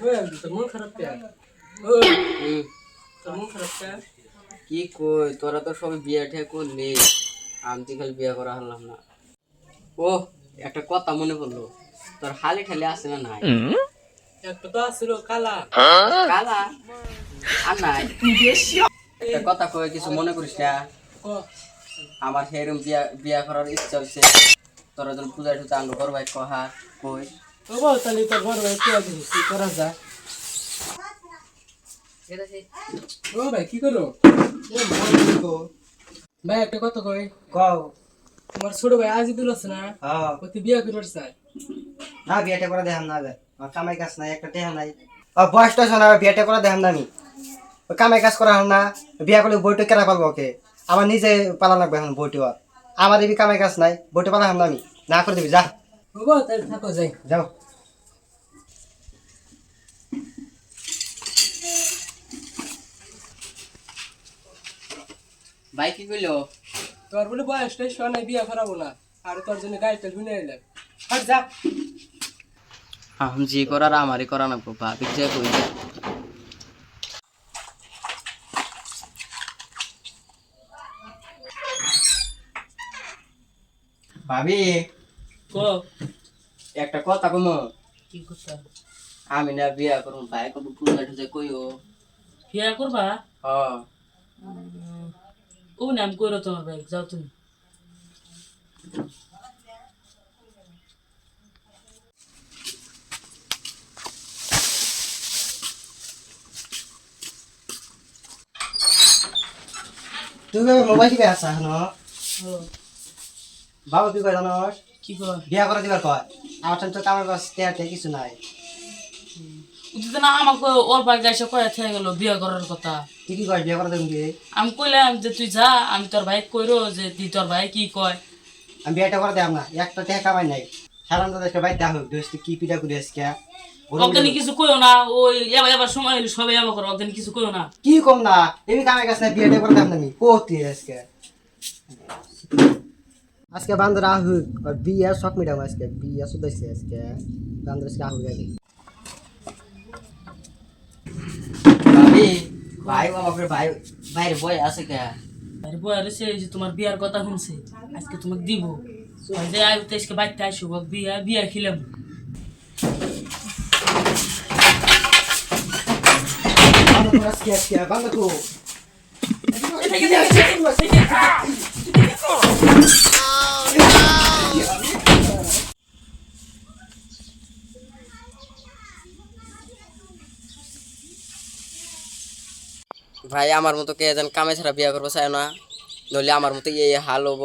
তোর মন খারাপ কে মন কই তোরা তো সবাই বিয়ে ঠিয়া করলি। আমি খালি বিয়ে করা হলাম না। ও একটা কথা মনে পড়ল। তোর হালি ঠালি আছে না নাই? একটা তো আসছিল কালা। কালা? আর নাই? একটা কথা কই কিছু মনে করিস না? ক? আমার সেরকম বিয়া বিয়া করার ইচ্ছা হচ্ছে তোরা যখন পূজা টুজা আনলো করবাই কহা কই? ভাই কে করা ভাই ভাই আছে না না আমার কামাই কাজ নাই একটা নাই দেখাম না আমি কামাই কাজ করা না বিয়া করলে আমার নিজে পালা লাগবে বইটি আমার কামাই কাজ নাই, বইটা পালা হাম না আমি। না করে দিবি, যা। বল তাহলে থাকো যাই। যাও। ভাই কি কইলো? তোর বলে বয়সটা শোনাই বিয়ে করাবো না। আর তোর জন্য গাড়ি তেল শুনে এলাম আর যা। আম জি করার আমারই করা না ভাবি যে কই যা ভাবি ক? একটা কথা কম। কি কথা? আমি না বিয়া করুম ভাই কব পূজা টুজা কইও। বিয়া করবা? হ ও নাম করো তোমার ভাই যাও তুমি। তুই মোবাইল টিপে আসা হন বাবা তুই কয় জানোস? কি কর বিয়া করে দিবার কয় আমার তো কামাই টেহা টেহা কিছু নাই। না আমাকে কয়ে থেকে গেল বিয়া করার কথা। তুই কি কয় বিয়া করে দেবি কি আমি কইলাম যে তুই যা আমি তোর ভাই কইরো যে তুই তোর ভাই কি কয়। আমি বিয়াটা করে দেখাম না। একটা কামাই নাই। দেখা দোস্ত কি পিঠা করে আজকে অজ্ঞানী কিছু কইও না। ওই এবার এবার সময় হইলে সবাই এবার করো। অজ্ঞানী কিছু কইও না। কি কম না? এমনি কামাই কাজ নাই বিয়াটা করে দেখাম না আমি। কোতি আজকে আজকে বান্দর আহুক আর বিয়া শখ মিটাম আজকে বিয়া শুধাইছে আজকে বান্দর আজকে আহুক আগে ভাবি ভাই বাবা করে ভাই বাইরে বই আছে কে? আরে বই আরে সে যে তোমার বিয়ার কথা শুনছে আজকে তোমাকে দিব। ওই যে আই তেজকে বাইতে আসুক বিয়া বিয়া খিলাম। বান্দর আজকে আজকে বান্দর তো ভাই, আমার মতো কে যেন কামে ছাড়া বিয়া করব, চায় না। নইলে আমার মতো এই হাল হব।